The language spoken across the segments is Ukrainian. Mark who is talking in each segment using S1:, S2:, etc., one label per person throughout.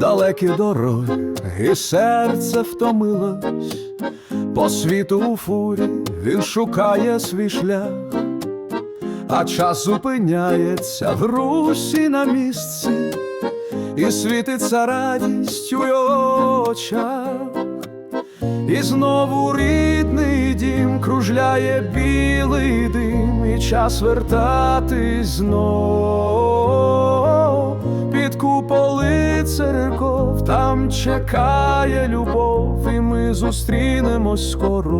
S1: далекі дороги, і серце втомилось, по світу у фурі він шукає свій шлях, а час зупиняється в русі на місці, і світиться радість у очах. І знову рідний дім кружляє білий дим, і час вертатись знов церков, там чекає любов, і ми зустрінемось скоро.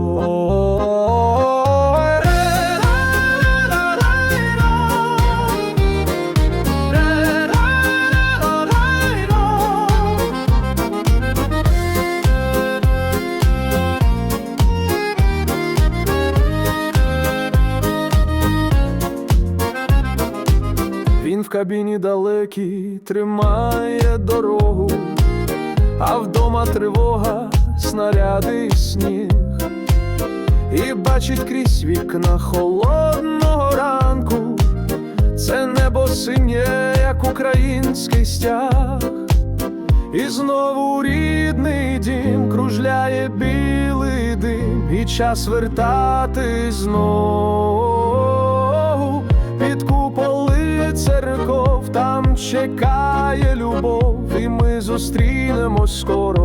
S1: Він в кабіні далекій тримає дорогу, а вдома тривога, снаряди і сніг, і бачить крізь вікна холодного ранку, це небо синє, як український стяг, і знову рідний дім кружляє білий дим, і час під куполи церков, там чекає любов, і ми зустрінемось скоро.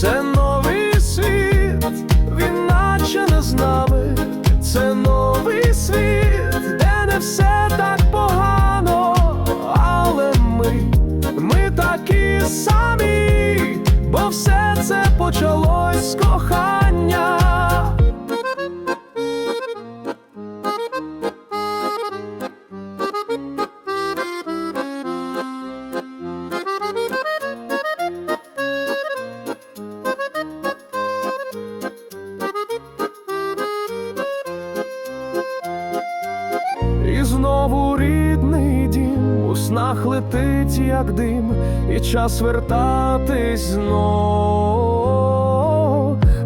S1: Це новий світ, він наче не з нами. Це новий почалось кохання. І знову рідний дім у снах летить, як дим, і час вертатись знов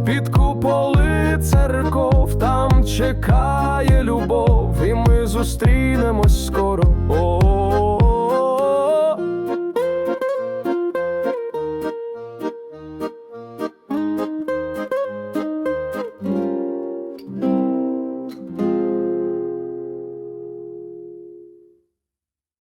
S1: під куполи церков, там чекає любов, і ми зустрінемось скоро.